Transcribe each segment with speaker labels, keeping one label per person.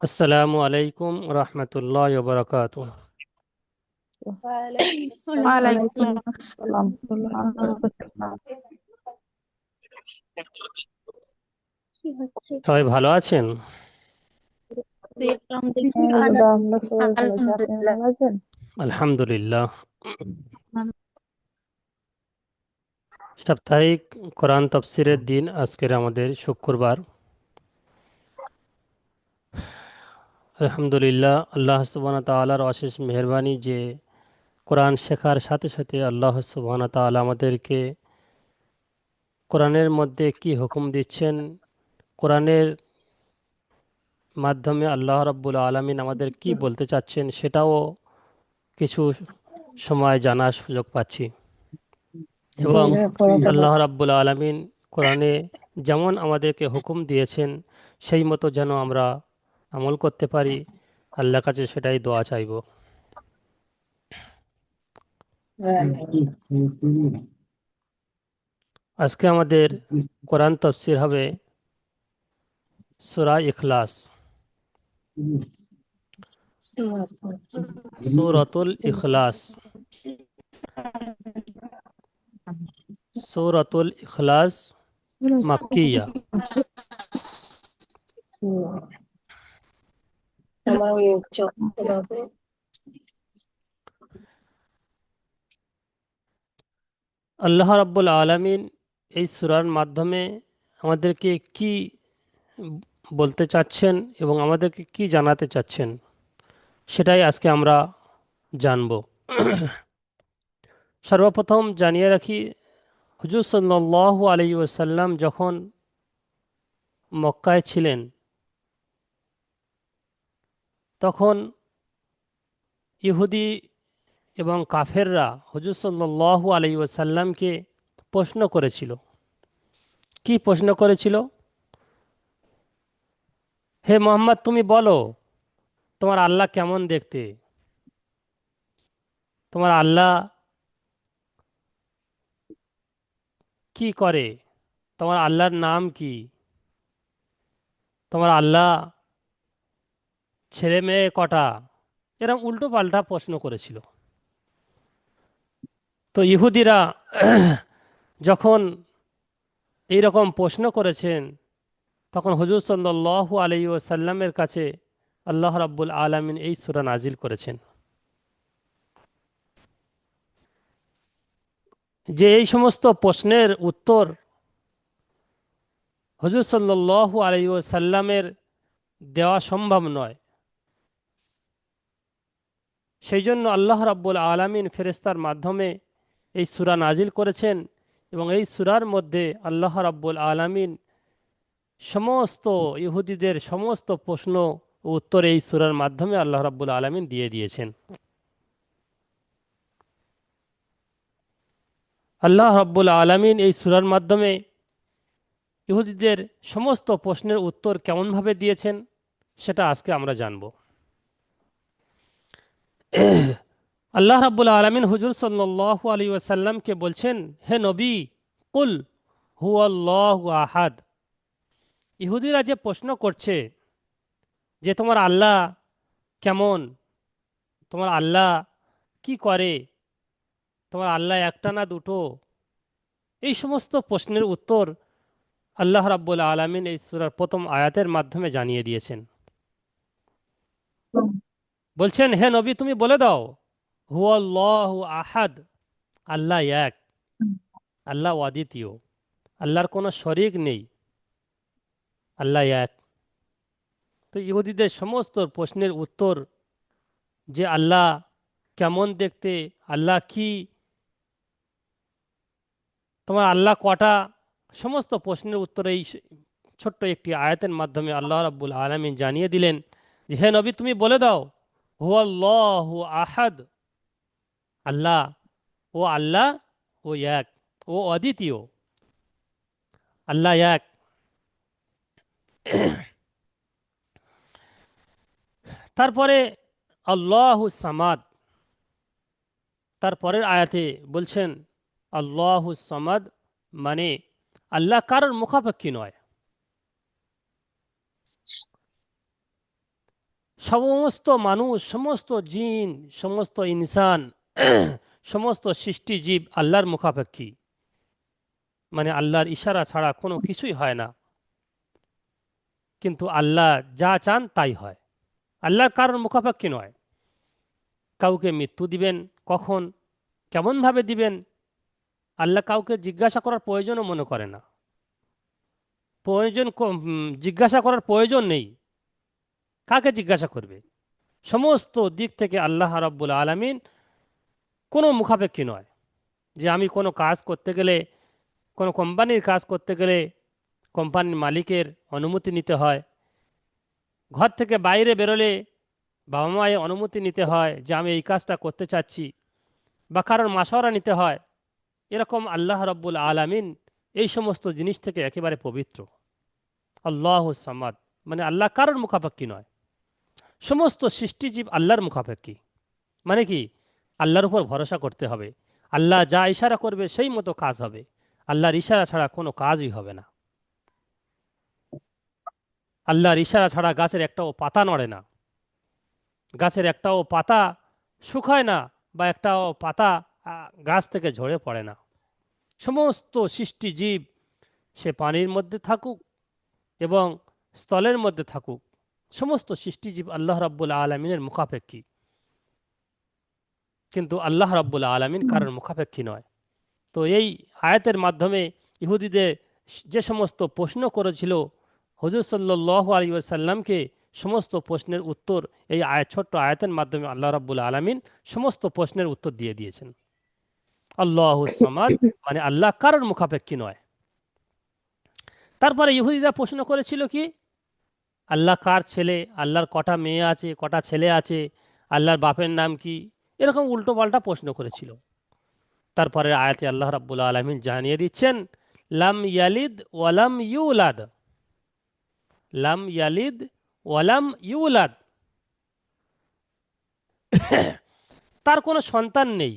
Speaker 1: আসসালামু আলাইকুম রহমতুল্লাহ বরকাত
Speaker 2: ওয়ালাইকুম আসসালাম
Speaker 1: সবাই ভালো আছেন
Speaker 2: আমরা সবাই ভালো আছি আপনি ভালো আছেন
Speaker 1: আলহামদুলিল্লাহ সাপ্তাহিক কোরআন তফসিরের দিন আজকের আমাদের শুক্রবার। আলহামদুলিল্লাহ, আল্লাহ সুবানা তালার অশেষ মেহরবানি যে কোরআন শেখার সাথে সাথে আল্লাহ সুবানা তালা আমাদেরকে কোরআনের মধ্যে কি হুকুম দিচ্ছেন, কোরআনের মাধ্যমে আল্লাহ রাব্বুল আলমিন আমাদের কি বলতে চাচ্ছেন সেটাও কিছু সময় জানার সুযোগ পাচ্ছি। এবং আল্লাহ রাব্বুল আলমিন কোরআনে যেমন আমাদেরকে হুকুম দিয়েছেন সেই মতো যেন আমরা আমল করতে পারি। আল্লাহ কাছে সেটাই দোয়া চাইব। আজকে আমাদের কোরআন তফসির হবে সুরা ইখলাস। সুরতুল ইখলাস। সুরতুল ইখলাস মাক্কিয়া। আল্লাহ রাব্বুল আলমিন এই সুরার মাধ্যমে আমাদেরকে কি বলতে চাচ্ছেন এবং আমাদেরকে কি জানাতে চাচ্ছেন, সেটাই আজকে আমরা জানব। সর্বপ্রথম জানিয়ে রাখি, হুজুর সাল্লাহ আলী ওসাল্লাম যখন মক্কায় ছিলেন, তখন ইহুদি এবং কাফেররা হুজুর সাল্লাহ আলী ওসাল্লামকে প্রশ্ন করেছিল। কি প্রশ্ন করেছিল? হে মোহাম্মদ, তুমি বলো, তোমার আল্লাহ কেমন দেখতে? তোমার আল্লাহ কি করে? তোমার আল্লাহর নাম কি? তোমার আল্লাহ ছেলে মেয়ে কটা? এরকম উল্টো পাল্টা প্রশ্ন করেছিল। তো ইহুদিরা যখন এই রকম প্রশ্ন করেছেন, তখন হজুর সাল্লাহ আলী ওসাল্লামের কাছে আল্লাহ রাব্বুল আলমিন এই সুরা নাজিল করেছেন। যে এই সমস্ত প্রশ্নের উত্তর হজুর সাল্লাহ আলী ওসাল্লামের দেওয়া সম্ভব নয়। সেই জন্য আল্লাহ রাব্বুল আলমিন ফেরেস্তার মাধ্যমে এই সুরা নাজিল করেছেন এবং এই সুরার মধ্যে আল্লাহ রাব্বুল আলমিন সমস্ত ইহুদিদের সমস্ত প্রশ্ন উত্তর এই সুরার মাধ্যমে আল্লাহ রাব্বুল আলমিন দিয়ে দিয়েছেন। আল্লাহ রাব্বুল আলমিন এই সুরার মাধ্যমে ইহুদিদের সমস্ত প্রশ্নের উত্তর কেমনভাবে দিয়েছেন সেটা আজকে আমরা জানব। আল্লাহ রাব্বুল আলমিন হুজুর সাল্লাহ আলী ওয়াসাল্লামকে বলছেন, হে নবী, কুল হু আল্লাহ আহাদ। ইহুদিরা যে প্রশ্ন করছে যে তোমার আল্লাহ কেমন, তোমার আল্লাহ কি করে তোমার আল্লাহ একটা না দুটো? এই সমস্ত প্রশ্নের উত্তর আল্লাহ রাব্বুল আলমিন এই সুরার প্রথম আয়াতের মাধ্যমে জানিয়ে দিয়েছেন। বলছেন, হে নবী, তুমি বলে দাও হু আল্লাহ আহাদ, আল্লাহ এক, আল্লাহ অদ্বিতীয়, আল্লাহর কোনো শরিক নেই, আল্লাহ এক। তো ইহুদিদের সমস্ত প্রশ্নের উত্তর যে আল্লাহ কেমন দেখতে, আল্লাহ কি তোমার আল্লাহ কটা সমস্ত প্রশ্নের উত্তর এই ছোট্ট একটি আয়াতের মাধ্যমে আল্লাহ রাব্বুল আলমিন জানিয়ে দিলেন যে, হে নবী, তুমি বলে দাও হু আল্লাহ আহাদ, আল্লাহ, ও আল্লাহ, ও এক, ও অদ্বিতীয়, আল্লাহ এক। তারপরে, আল্লাহ সামাদ, তারপরের আয়াতে বলছেন আল্লাহ সমাদ মানে আল্লাহ কারোর মুখাপেক্ষী নয়। সমস্ত মানুষ, সমস্ত জিন, সমস্ত ইনসান, সমস্ত সৃষ্টি জীব আল্লাহর মুখাপেক্ষী। মানে আল্লাহর ইশারা ছাড়া কোনো কিছুই হয় না। কিন্তু আল্লাহ যা চান তাই হয়। আল্লাহ কারোর মুখাপেক্ষী নয়। কাউকে মৃত্যু দিবেন কখন? কেমনভাবে দিবেন? আল্লাহ কাউকে জিজ্ঞাসা করার প্রয়োজনও মনে করে না। প্রয়োজন জিজ্ঞাসা করার প্রয়োজন নেই। কাকে জিজ্ঞাসা করবে? সমস্ত দিক থেকে আল্লাহ রাব্বুল আলামিন কোনো মুখাপেক্ষী নয় যে আমি কোনো কাজ করতে গেলে, কোনো কোম্পানির কাজ করতে গেলে কোম্পানির মালিকের অনুমতি নিতে হয়। ঘর থেকে বাইরে বেরোলে বাবা মায়ের অনুমতি নিতে হয় যে আমি এই কাজটা করতে চাচ্ছি বা কারোর মাসরা নিতে হয়। এরকম আল্লাহ রব্বুল আলামিন এই সমস্ত জিনিস থেকে একেবারে পবিত্র। আল্লাহ সামাদ। মানে আল্লাহ কারোর মুখাপেক্ষী নয়। সমস্ত সৃষ্টিজীব আল্লাহর মুখাপেক্ষী। মানে কি? আল্লাহর উপর ভরসা করতে হবে। আল্লাহ যা ইশারা করবে সেই মতো কাজ হবে। আল্লাহর ইশারা ছাড়া কোনো কাজই হবে না। আল্লাহর ইশারা ছাড়া গাছের একটাও পাতা নড়ে না। গাছের একটাও পাতা শুকায় না বা একটাও পাতা গাছ থেকে ঝরে পড়ে না। সমস্ত সৃষ্টি জীব সে পানির মধ্যে থাকুক এবং স্থলের মধ্যে থাকুক। সমস্ত সৃষ্টিজীব আল্লাহ রাব্বুল আলমিনের মুখাপেক্ষী। কিন্তু আল্লাহ রাব্বুল আলমিন কারোর মুখাপেক্ষী নয়। তো এই আয়াতের মাধ্যমে ইহুদিদের যে সমস্ত প্রশ্ন করেছিল, হজুর সাল্লাহ আলী সাল্লামকে সমস্ত প্রশ্নের উত্তর এই আয়, ছোট্ট আয়াতের মাধ্যমে আল্লাহ রাব্বুল আলমিন সমস্ত প্রশ্নের উত্তর দিয়ে দিয়েছেন। আল্লাহ সামাদ মানে আল্লাহ কারোর মুখাপেক্ষী নয়। তারপরে ইহুদিরা প্রশ্ন করেছিল কি, আল্লাহ কার ছেলে, আল্লাহর কটা মেয়ে আছে, কটা ছেলে আছে, আল্লাহর বাপের নাম কি? এরকম উল্টো পাল্টা প্রশ্ন করেছিল। তারপরে আয়াতে আল্লাহ রাব্বুল আলমিন জানিয়ে দিচ্ছেন, লাম ইয়ালিদ ওয়ালাম ইউলাদ। লাম ইয়ালিদ ওয়ালাম ইউলাদ। তার কোনো সন্তান নেই।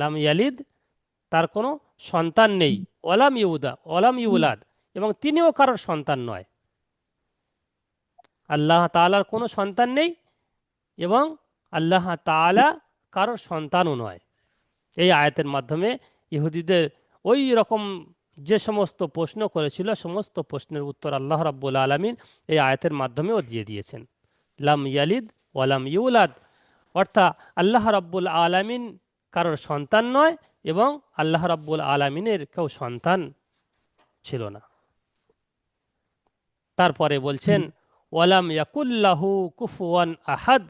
Speaker 1: লাম ইয়ালিদ, তার কোনো সন্তান নেই। ওলাম ইউদা ওলাম ইউলাদ, এবং তিনিও কারোর সন্তান নয়। আল্লাহ তাআলার কোনো সন্তান নেই এবং আল্লাহ তাআলা কারোর সন্তানও নয়। এই আয়াতের মাধ্যমে ইহুদিদের ওই রকম যে সমস্ত প্রশ্ন করেছিল, সমস্ত প্রশ্নের উত্তর আল্লাহ রাব্বুল আলমিন এই আয়াতের মাধ্যমেও দিয়ে দিয়েছেন। লাম ইয়ালিদ, ওয়ালাম ইউলাদ, অর্থাৎ আল্লাহ রাব্বুল আলামিন কারোর সন্তান নয় এবং আল্লাহ রাব্বুল আলামিনের কেউ সন্তান ছিল না। তারপরে বলছেন ওয়ালাম ইয়াকুল্লাহু কুফুয়ান আহাদ।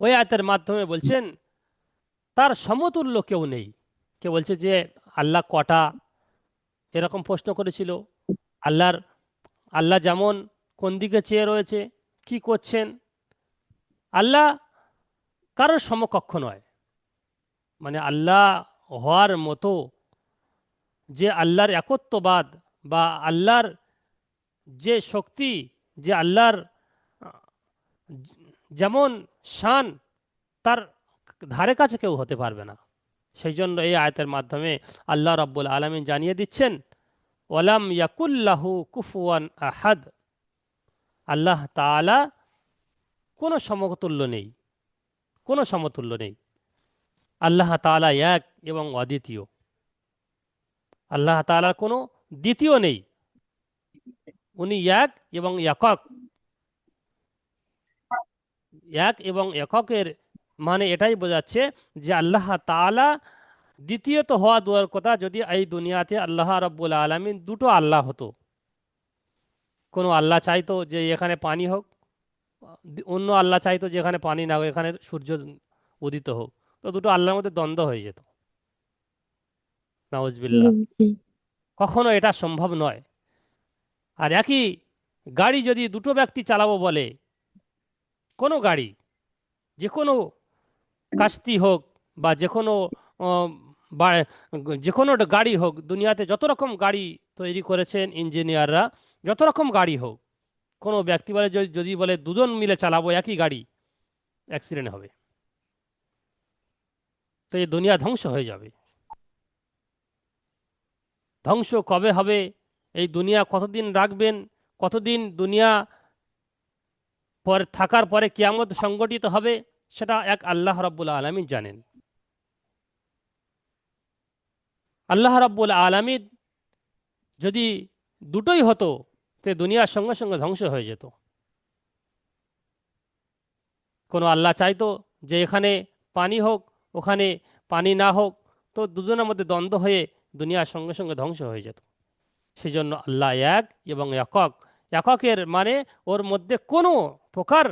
Speaker 1: ওই আয়াতের মাধ্যমে বলছেন তার সমতুল্য কেউ নেই। কে বলছে যে আল্লাহ কটা? এরকম প্রশ্ন করেছিল। আল্লাহর আল্লাহ যেমন কোন দিকে চেয়ে রয়েছে কি করছেন? আল্লাহ কারোর সমকক্ষ নয়। মানে আল্লাহ হওয়ার মতো যে আল্লাহর একত্ববাদ বা আল্লাহর যে শক্তি, যে আল্লাহর, যেমন শান, তার ধারে কাছে কেউ হতে পারবে না। সেই জন্য এই আয়তের মাধ্যমে আল্লাহ রাব্বুল আলমিন জানিয়ে দিচ্ছেন ওলাম ইয়াকুল্লাহু কুফুয়ান আহাদ। আল্লাহ তাআলা কোনো সমতুল্য নেই, কোনো সমতুল্য নেই। আল্লাহ তাআলা এক এবং অদ্বিতীয়। আল্লাহ তাআলার কোনো দ্বিতীয় নেই। উনি এক এবং একক। এক এবং এককের মানে এটাই বোঝাচ্ছে যে আল্লাহ তাআলা দ্বিতীয়ত হওয়া দুয়ার কথা যদি এই দুনিয়াতে আল্লাহ রব্বুল আলমিন দুটো আল্লাহ হতো। কোনো আল্লাহ চাইতো যে এখানে পানি হোক, অন্য আল্লাহ চাইতো যে এখানে পানি না হোক, এখানে সূর্য উদিত হোক। তো দুটো আল্লাহর মধ্যে দ্বন্দ্ব হয়ে যেত। নাউজবিল্লাহ। কখনো এটা সম্ভব নয়। আর একই গাড়ি যদি দুটো ব্যক্তি চালাবো বলে কোনো গাড়ি যে কোনো কাস্তি হোক বা যে কোনো বা- যে কোনো গাড়ি হোক দুনিয়াতে যত রকম গাড়ি তৈরি করেছেন ইঞ্জিনিয়াররা যত রকম গাড়ি হোক কোনো ব্যক্তি বলে যদি যদি বলে দুজন মিলে চালাবো একই গাড়ি অ্যাক্সিডেন্ট হবে। তো এই দুনিয়া ধ্বংস হয়ে যাবে। ধ্বংস কবে হবে? এই দুনিয়া কতদিন রাখবেন? কতদিন দুনিয়া পরে থাকার পরে কিয়ামত সংগঠিত হবে? সেটা এক আল্লাহ রাব্বুল আলমিন জানেন। আল্লাহ রাব্বুল আলমিন যদি দুটোই হতো, তো দুনিয়ার সঙ্গে সঙ্গে ধ্বংস হয়ে যেত। কোনো আল্লাহ চাইতো যে এখানে পানি হোক ওখানে পানি না হোক, তো দুজনের মধ্যে দ্বন্দ্ব হয়ে দুনিয়ার সঙ্গে সঙ্গে ধ্বংস হয়ে যেত। সেই জন্য আল্লাহ এক এবং একক। এককের মানে ওর মধ্যে কোনো প্রকার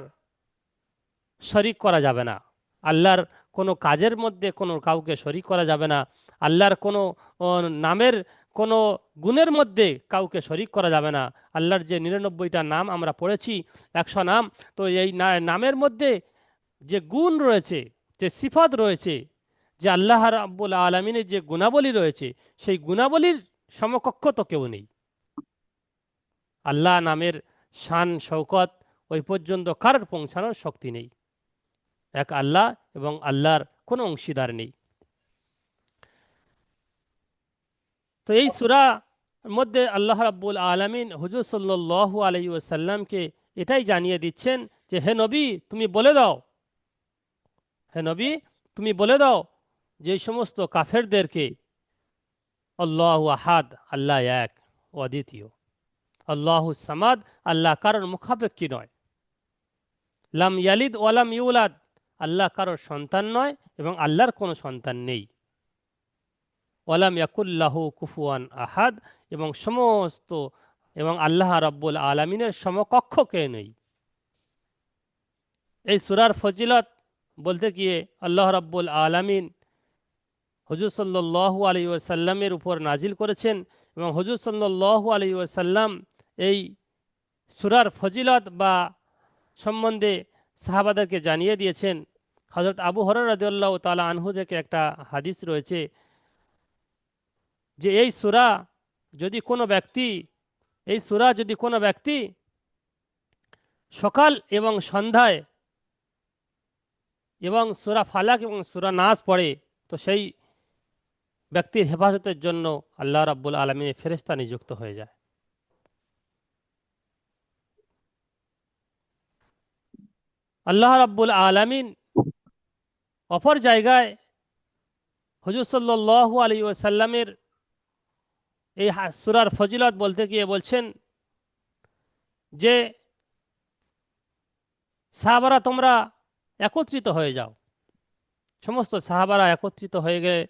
Speaker 1: শরিক করা যাবে না। আল্লাহর কোনো কাজের মধ্যে কোনো কাউকে শরিক করা যাবে না। আল্লাহর কোনো নামের কোনো গুণের মধ্যে কাউকে শরিক করা যাবে না। আল্লাহর যে নিরানব্বইটা নাম আমরা পড়েছি, একশো নাম, তো এই নামের মধ্যে যে গুণ রয়েছে যে সিফাত রয়েছে, যে আল্লাহ রাব্বুল আলমিনের যে গুণাবলী রয়েছে, সেই গুণাবলীর সমকক্ষ তো কেউ নেই। আল্লাহ নামের শান শৌকত ওই পর্যন্ত কারোর পৌঁছানোর শক্তি নেই। এক আল্লাহ এবং আল্লাহর কোনো অংশীদার নেই। তো এই সুরা মধ্যে আল্লাহ রাব্বুল আলমিন হুজুর সাল্লাহ আলাই ওসাল্লামকে এটাই জানিয়ে দিচ্ছেন যে, হে নবী, তুমি বলে দাও হে নবী, তুমি বলে দাও যে সমস্ত কাফেরদেরকে আল্লাহ আহাদ, আল্লাহ এক অদ্বিতীয়। আল্লাহ সামাদ, আল্লাহ কারোর মুখাপেক্ষী নয়। লাম ইয়ালিদ ওয়ালাম ইউলাদ, আল্লাহ কারোর সন্তান নয় এবং আল্লাহর কোনো সন্তান নেই। ওয়ালাম ইয়াকুল্লাহ কুফুয়ান আহাদ এবং সমস্ত, এবং আল্লাহ রব্বুল আলমিনের সমকক্ষ কে নেই। এই সুরার ফজিলত বলতে গিয়ে আল্লাহ রব্বুল আলমিন হজুর সাল্লাহ আলী ওসাল্লামের উপর নাজিল করেছেন এবং হজুর সাল্লাহ আলী ওসাল্লাম এই সুরার ফজিলত বা সম্বন্ধে সাহাবাদেরকে জানিয়ে দিয়েছেন। হজরত আবু হর রাদিউল্লাহ তালা আনহু থেকে একটা হাদিস রয়েছে যে এই সুরা যদি কোনো ব্যক্তি, এই সুরা যদি কোনো ব্যক্তি সকাল এবং সন্ধ্যায় এবং সুরা ফালাক এবং সুরা নাস পড়ে, তো সেই ব্যক্তির হেফাজতের জন্য আল্লাহ রাব্বুল আলমিনের ফেরেস্তা নিযুক্ত হয়ে যায়। আল্লাহ রাব্বুল আলমিন অপর জায়গায় হজুর সাল্লাহ আলী ওসাল্লামের এই সুরার ফজিলত বলতে গিয়ে বলছেন যে, সাহাবারা তোমরা একত্রিত হয়ে যাও। সমস্ত সাহাবারা একত্রিত হয়ে গিয়ে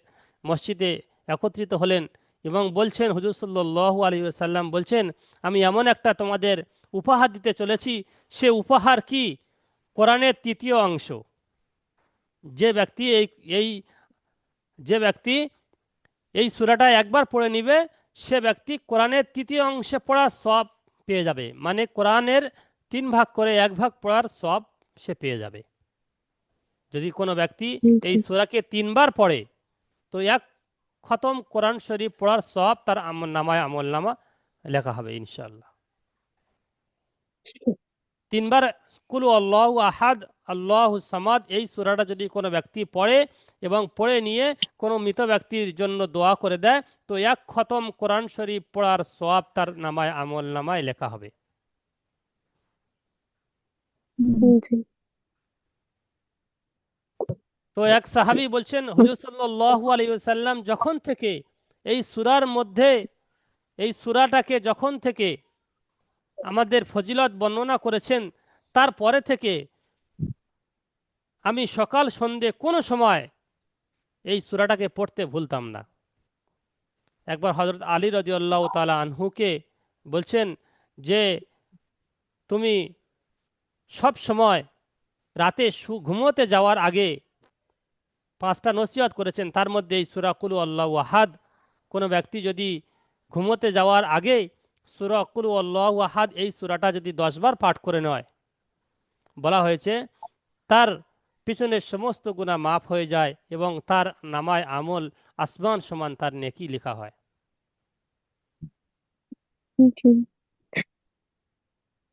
Speaker 1: মসজিদে একত্রিত হলেন এবং বলছেন, হুজুর সাল্লাহ আলী সাল্লাম বলছেন, আমি এমন একটা তোমাদের উপহার দিতে চলেছি, সে উপহার কি? কোরআনের তৃতীয় অংশ। যে ব্যক্তি এই এই, যে ব্যক্তি এই সুরাটা একবার পড়ে নিবে, সে ব্যক্তি কোরআনের তৃতীয় অংশে পড়ার সব পেয়ে যাবে। মানে কোরআনের তিন ভাগ করে এক ভাগ পড়ার সব সে পেয়ে যাবে। যদি কোনো ব্যক্তি এই সুরাকে তিনবার পড়ে তো এক খতম কোরআন শরীফ পড়ার সব তার নামায় আমল নামা লেখা হবে ইনশাল্লাহ তিনবার কুলু আল্লাহ আহাদ আল্লাহ সামাদ এই সুরাটা যদি কোনো ব্যক্তি পড়ে এবং পড়ে নিয়ে কোনো মৃত ব্যক্তির জন্য দোয়া করে দেয় তো এক খতম কোরআন শরীফ পড়ার সব তার নামায় আমল নামায় লেখা হবে। তো এক সাহাবী বলছেন, হুজুর সাল্লাল্লাহু আলাইহি ওয়াসাল্লাম যখন থেকে এই সুরার মধ্যে, এই সুরাটাকে যখন থেকে আমাদের ফজিলত বর্ণনা করেছেন, তারপরে থেকে আমি সকাল সন্ধে কোনো সময় এই সুরাটাকে পড়তে ভুলতাম না। একবার হজরত আলী রদিউল্লাহ তালা আনহুকে বলছেন যে, তুমি সব সময় রাতে সু, ঘুমোতে যাওয়ার আগে পাঁচটা নসিহত করেছেন তার মধ্যে এই সুরাকুল আল্লাহ আহাদ। কোনো ব্যক্তি যদি ঘুমোতে যাওয়ার আগে সুরাকুল আল্লাহ আহাদ এই সুরাটা যদি দশবার পাঠ করে নয় বলা হয়েছে তার পিছনের সমস্ত গুণা মাফ হয়ে যায় এবং তার নামায় আমল আসমান সমান তার নেকি লেখা হয়।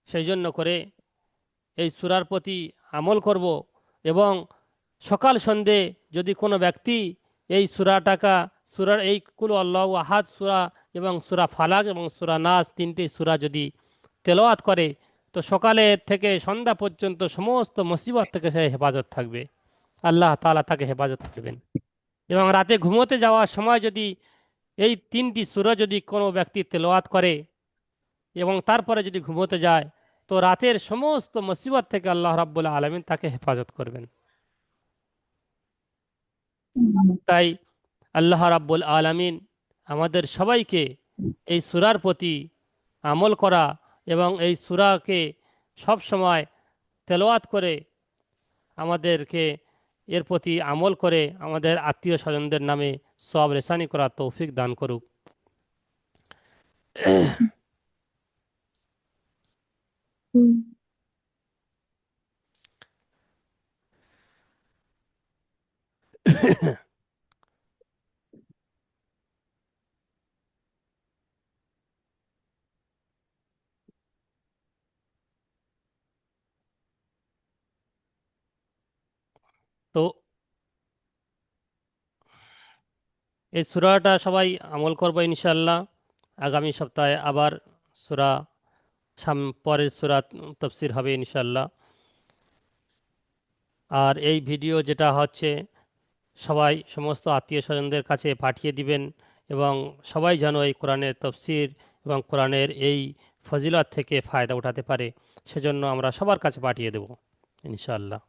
Speaker 1: সেই জন্য করে এই সুরার প্রতি আমল করব এবং সকাল সন্ধে যদি কোনো ব্যক্তি এই সুরা টাকা, সুরার এই কুল আল্লাহ আহাদ সুরা এবং সুরা ফালাক এবং সুরা নাস তিনটি সুরা যদি তেলাওয়াত করে, তো সকালে থেকে সন্ধ্যা পর্যন্ত সমস্ত মুসিবত থেকে সে হেফাজত থাকবে। আল্লাহ তাআলা তাকে হেফাজত করবেন। এবং রাতে ঘুমোতে যাওয়ার সময় যদি এই তিনটি সুরা যদি কোনো ব্যক্তি তেলাওয়াত করে এবং তারপরে যদি ঘুমোতে যায়, তো রাতের সমস্ত মুসিবত থেকে আল্লাহ রাব্বুল আলমিন তাকে হেফাজত করবেন। তাই আল্লাহ রাব্বুল আলামিন আমাদের সবাইকে এই সুরার প্রতি আমল করা এবং এই সুরাকে সব সময় তেলাওয়াত করে আমাদেরকে এর প্রতি আমল করে আমাদের আত্মীয় স্বজনদের নামে সব রেসানি করা তৌফিক দান করুক।
Speaker 2: হুম।
Speaker 1: তো এই সুরাটা সবাই আমল করব ইনশাল্লাহ আগামী সপ্তাহে আবার সুরা সাম, পরের সুরা তফসির হবে ইনশাল্লাহ আর এই ভিডিও যেটা হচ্ছে সবাই সমস্ত আত্মীয় স্বজনদের কাছে পাঠিয়ে দিবেন এবং সবাই যেন এই কোরআনের তফসির এবং কোরআনের এই ফজিলত থেকে ফায়দা উঠাতে পারে, সেজন্য আমরা সবার কাছে পাঠিয়ে দেব, ইনশাআল্লাহ।